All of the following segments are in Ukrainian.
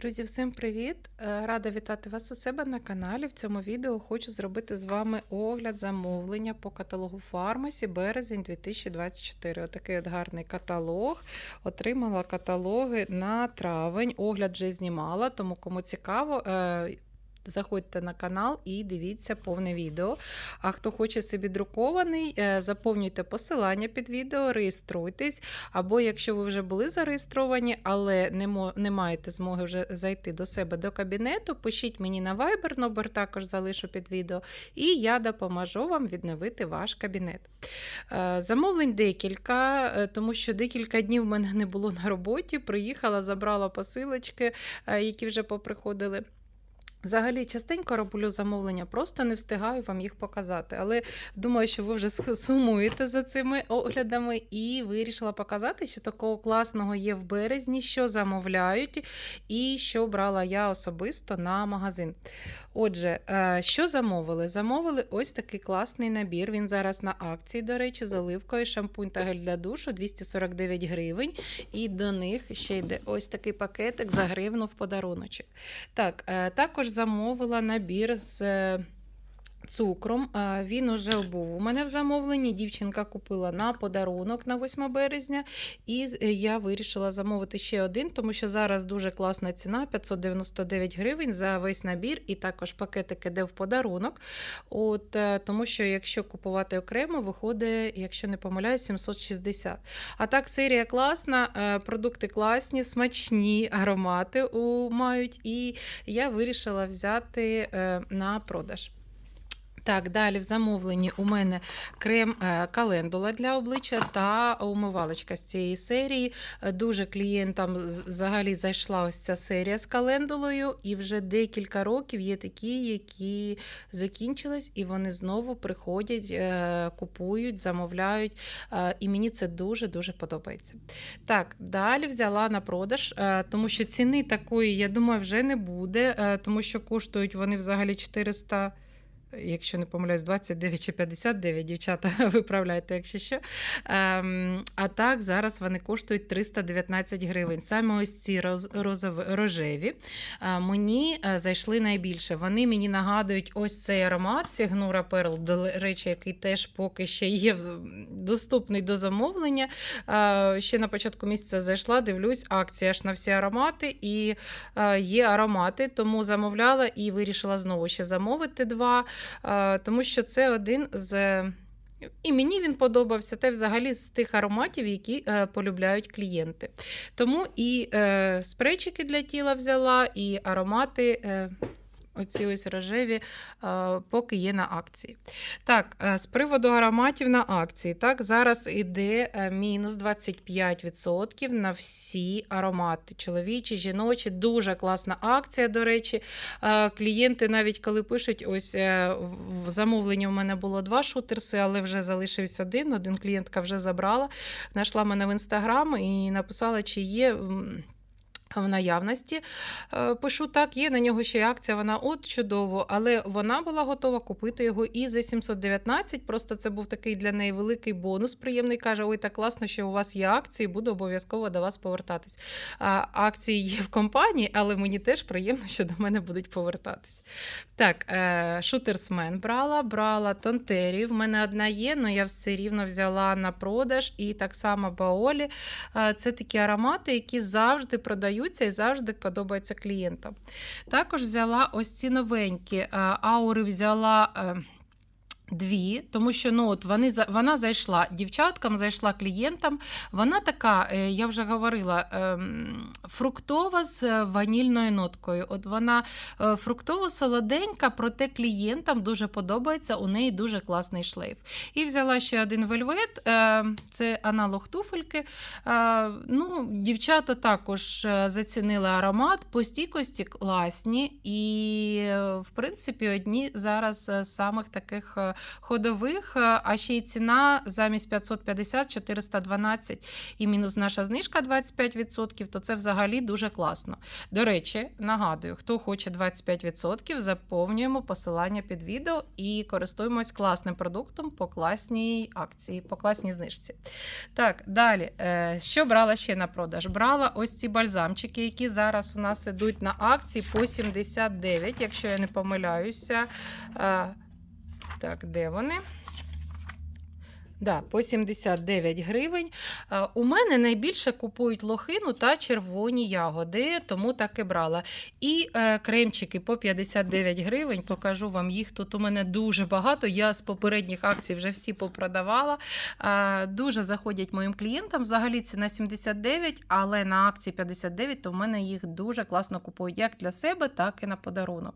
Друзі, всім привіт! Е, Рада вітати вас у себе на каналі. В цьому відео хочу зробити з вами огляд замовлення по каталогу Фармасі березень 2024. Отакий от гарний каталог. Отримала каталоги на травень. Огляд вже знімала, тому кому цікаво. Заходьте на канал і дивіться повне відео. А хто хоче собі друкований, е, заповнюйте посилання під відео, реєструйтесь. Або якщо ви вже були зареєстровані, але не, не маєте змоги вже зайти до себе до кабінету, пишіть мені на Viber, номер також залишу під відео, і я допоможу вам відновити ваш кабінет. Е, Замовлень декілька, е, тому що декілька днів в мене не було на роботі. Приїхала, забрала посилочки, які вже поприходили. Взагалі, частенько роблю замовлення, просто не встигаю вам їх показати. Але думаю, що ви вже сумуєте за цими оглядами і вирішила показати, що такого класного є в березні, що замовляють, і що брала я особисто на магазин. Отже, е, що замовили? Замовили ось такий класний набір. Він зараз на акції, до речі, з оливкою, шампунь та гель для душу 249 гривень. І до них ще йде ось такий пакетик за гривну в подаруночок. Так, е, також замовила набір з. Цукром він уже був у мене в замовленні. Дівчинка купила на подарунок на 8 березня, і е, я вирішила замовити ще один, тому що зараз дуже класна ціна 599 гривень за весь набір, і також пакетик іде в подарунок. От, е, тому що якщо купувати окремо, виходить, якщо не помиляюсь, 760. А так, серія класна, е, продукти класні, смачні аромати мають, і я вирішила взяти на продаж. Так, далі в замовленні у мене крем е, календула для обличчя та умивалочка з цієї серії. Е, Дуже клієнтам взагалі зайшла ось ця серія з календулою, і вже декілька років є такі, які закінчились, і вони знову приходять, е, купують, замовляють. І мені це дуже-дуже подобається. Так, далі взяла на продаж, тому що ціни такої, я думаю, вже не буде, тому що коштують вони взагалі 400 якщо не помиляюсь, 29 чи 59, дівчата, виправляйте, якщо що. Ем, а так, зараз вони коштують 319 гривень. Саме ось ці роз, розові, рожеві е, мені е, зайшли найбільше. Вони мені нагадують ось цей аромат Сігнура Перл, до речі, який теж поки ще є доступний до замовлення. Е, ще на початку місяця зайшла, дивлюсь, акція ж на всі аромати, і є аромати, тому замовляла і вирішила знову ще замовити два. Тому що це один з. І мені він подобався, та взагалі з тих ароматів, які е, полюбляють клієнти. Тому і е, спрейчики для тіла взяла, і аромати. Е, Оці ось рожеві, поки є на акції. Так, е, з приводу ароматів на акції. Так, зараз іде е, мінус 25% на всі аромати. Чоловічі, жіночі, дуже класна акція, до речі. Е, Клієнти навіть коли пишуть, ось в в замовленні у мене було два шутерси, але вже залишився один. Один клієнтка вже забрала. Знайшла мене в інстаграм і написала, чи є. В наявності Е, пишу так, є на нього ще й акція. Вона от чудово, але вона була готова купити його і за 719. Просто це був такий для неї великий бонус. Приємний каже: Ой, так класно, що у вас є акції, буду обов'язково до вас повертатись. Акції є в компанії, але мені теж приємно, що до мене будуть повертатись. Так, е, шутерсмен брала, брала Тонтері. В мене одна є, але я все рівно взяла на продаж. І так само Баолі. Е, Це такі аромати, які завжди продаються і завжди подобаються клієнтам. Також взяла ось ці новенькі е, аури взяла. Дві, тому що ну от вони вона зайшла дівчаткам, зайшла клієнтам. Вона така, е, я вже говорила, ем, фруктова з ванільною ноткою. От вона е, фруктово-солоденька, проте клієнтам дуже подобається. У неї дуже класний шлейф. І взяла ще один вельвет, е, це аналог туфельки. Ну, дівчата також зацінили аромат, по стійкості класні, і, в принципі, одні зараз з самих таких ходових, е, а ще й ціна замість 550 412 і мінус наша знижка 25%, то це взагалі дуже класно. До речі, нагадую, хто хоче 25%, заповнюємо посилання під відео і користуємось класним продуктом по класній акції, по класній знижці. Так, далі. Е, Що брала ще на продаж? Брала ось ці бальзамчики, які зараз у нас ідуть на акції по 79, якщо я не помиляюся. Так, де вони? Да, по 79 гривень. У мене найбільше купують лохину та червоні ягоди, тому так і брала. І е, кремчики по 59 гривень. Покажу вам їх. Тут у мене дуже багато. Я з попередніх акцій вже всі попродавала. Дуже заходять моїм клієнтам. Взагалі ціна 79, але на акції 59, то в мене їх дуже класно купують як для себе, так і на подарунок.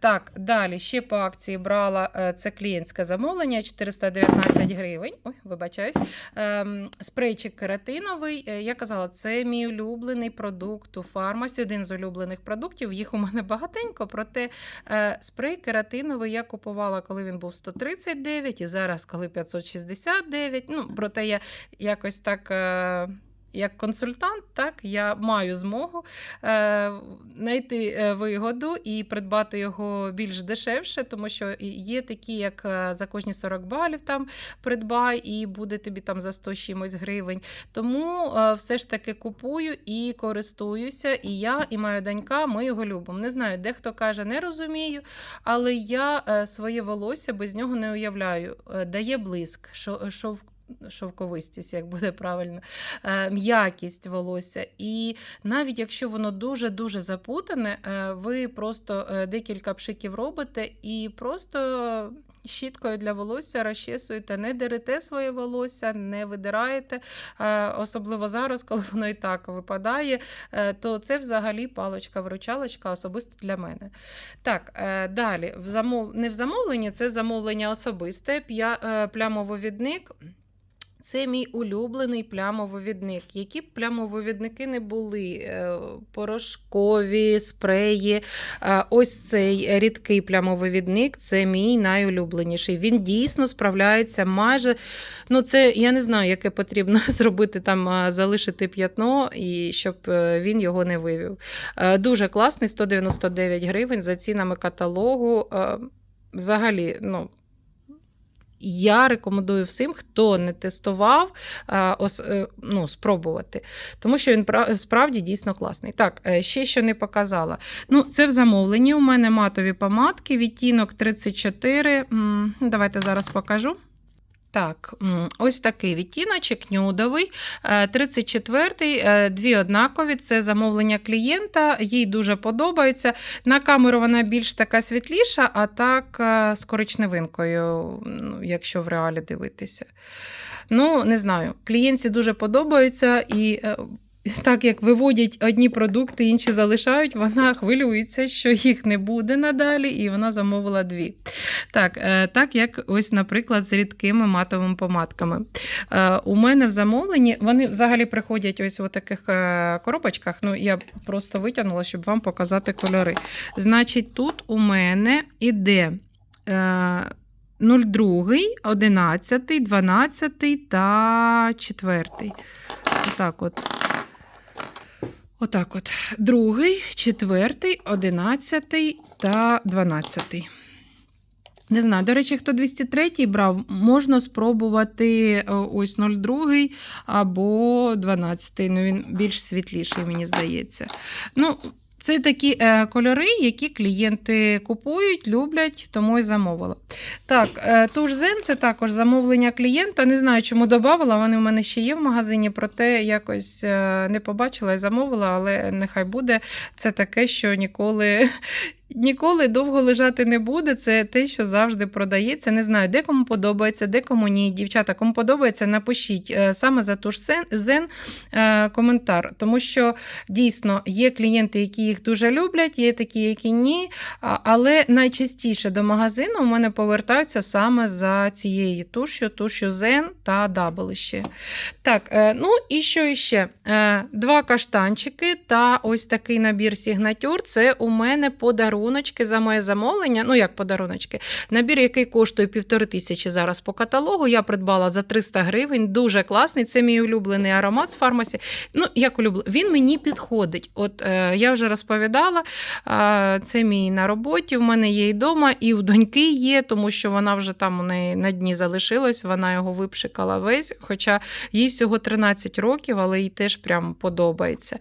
Так, далі ще по акції брала е, це клієнтське замовлення 419 гривень. Ой, вибачаюсь. Ем, спрейчик кератиновий. Е, Я казала, це мій улюблений продукт у фармасі, один з улюблених продуктів. Їх у мене багатенько, проте е, спрей кератиновий я купувала, коли він був 139, і зараз, коли 569. Ну, проте я якось так. Е, як консультант, так я маю змогу е, знайти е, вигоду і придбати його більш дешевше, тому що є такі, як е, за кожні 40 балів там придбай, і буде тобі там за 100 чимось гривень. Тому е, все ж таки купую і користуюся. І я, і моя донька, ми його любимо. Не знаю, дехто каже, не розумію, але я е, своє волосся без нього не уявляю. Дає блиск, шо- шов, шовковистість, як буде правильно, е, м'якість волосся. І навіть якщо воно дуже-дуже запутане, е, ви просто е, декілька пшиків робите і просто. Щіткою для волосся розчесуєте, не дерете своє волосся, не видираєте. Особливо зараз, коли воно і так випадає, то це взагалі палочка-вручалочка особисто для мене. Так, далі, не в замовленні, це замовлення особисте, п'я... Це мій улюблений плямовивідник. Які б плямовивідники не були, е, порошкові, спреї. Е, Ось цей рідкий плямовивідник це мій найулюбленіший. Він дійсно справляється майже. Ну, це я не знаю, яке потрібно зробити там, залишити п'ятно, і щоб е, він його не вивів. Дуже класний, 199 гривень за цінами каталогу. Взагалі, ну. Я рекомендую всім, хто не тестував, ос- е, ну, спробувати, тому що він справді дійсно класний. Так, е, ще що не показала. Ну, це в замовленні. У мене матові помадки, відтінок 34. Давайте зараз покажу. Так, ось такий відтіночок нюдовий, е, 34-й, е, дві однакові. Це замовлення клієнта, їй дуже подобається. На камеру вона більш така світліша, а так е, з коричневинкою, ну, якщо в реалі дивитися. Ну, не знаю. Клієнтці дуже подобаються і. Так як виводять одні продукти, інші залишають, вона хвилюється, що їх не буде надалі, і вона замовила дві. Так, е, так як ось, наприклад, з рідкими матовими помадками. Е, У мене в замовленні вони взагалі приходять ось в таких е, коробочках. Ну, я просто витягнула, щоб вам показати кольори. Значить, тут у мене іде. е, 02, 11, 12 та 4. Отак от. Отак от. Другий, четвертий, одинадцятий та дванадцятий. Не знаю, до речі, хто 203 брав, можна спробувати е, ось 02 або 12. Ну, він більш світліший, мені здається. Ну, це такі е, кольори, які клієнти купують, люблять, тому і замовила. Так, е, тужзен це також замовлення клієнта. Не знаю, чому додавала. Вони в мене ще є в магазині, проте якось е, не побачила і замовила, але нехай буде. Це таке, що ніколи. Ніколи довго лежати не буде. Це те, що завжди продається. Не знаю, де кому подобається, де кому ні. Дівчата, кому подобається, напишіть е, саме за туш Зен е, коментар. Тому що дійсно є клієнти, які їх дуже люблять, є такі, які ні. Але найчастіше до магазину у мене повертаються саме за цією тушю, тушю Zen та Double ще. Так, е, ну і що іще? Два каштанчики та ось такий набір сігнатюр. Це у мене подарунок подаруночки за моє замовлення. Ну, як подаруночки, набір, який коштує півтори тисячі зараз по каталогу. Я придбала за 300 гривень. Дуже класний. Це мій улюблений аромат з фармасі. Ну, як улюблений, він мені підходить. От е, я вже розповідала, е, це мій на роботі. В мене є і вдома, і у доньки є, тому що вона вже там у неї на дні залишилась, вона його випшикала весь. Хоча їй всього 13 років, але їй теж прям подобається.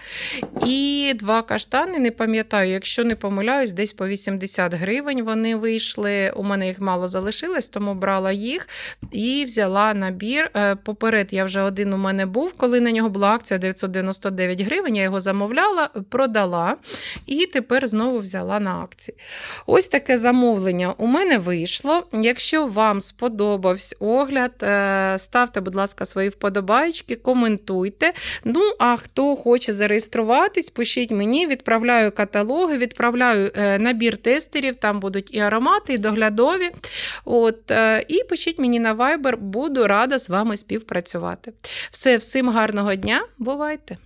І два каштани, не пам'ятаю, якщо не помиляюсь, десь по 80 гривень вони вийшли. У мене їх мало залишилось, тому брала їх і взяла набір. Е, Поперед я вже один у мене був, коли на нього була акція 999 гривень. Я його замовляла, продала і тепер знову взяла на акції. Ось таке замовлення у мене вийшло. Якщо вам сподобався огляд, е, ставте, будь ласка, свої вподобайки, коментуйте. Ну, а хто хоче зареєструватись, пишіть мені, відправляю каталоги, відправляю е, набір тестерів, там будуть і аромати, і доглядові. От, е, і пишіть мені на Viber, буду рада з вами співпрацювати. Все, всім гарного дня, бувайте!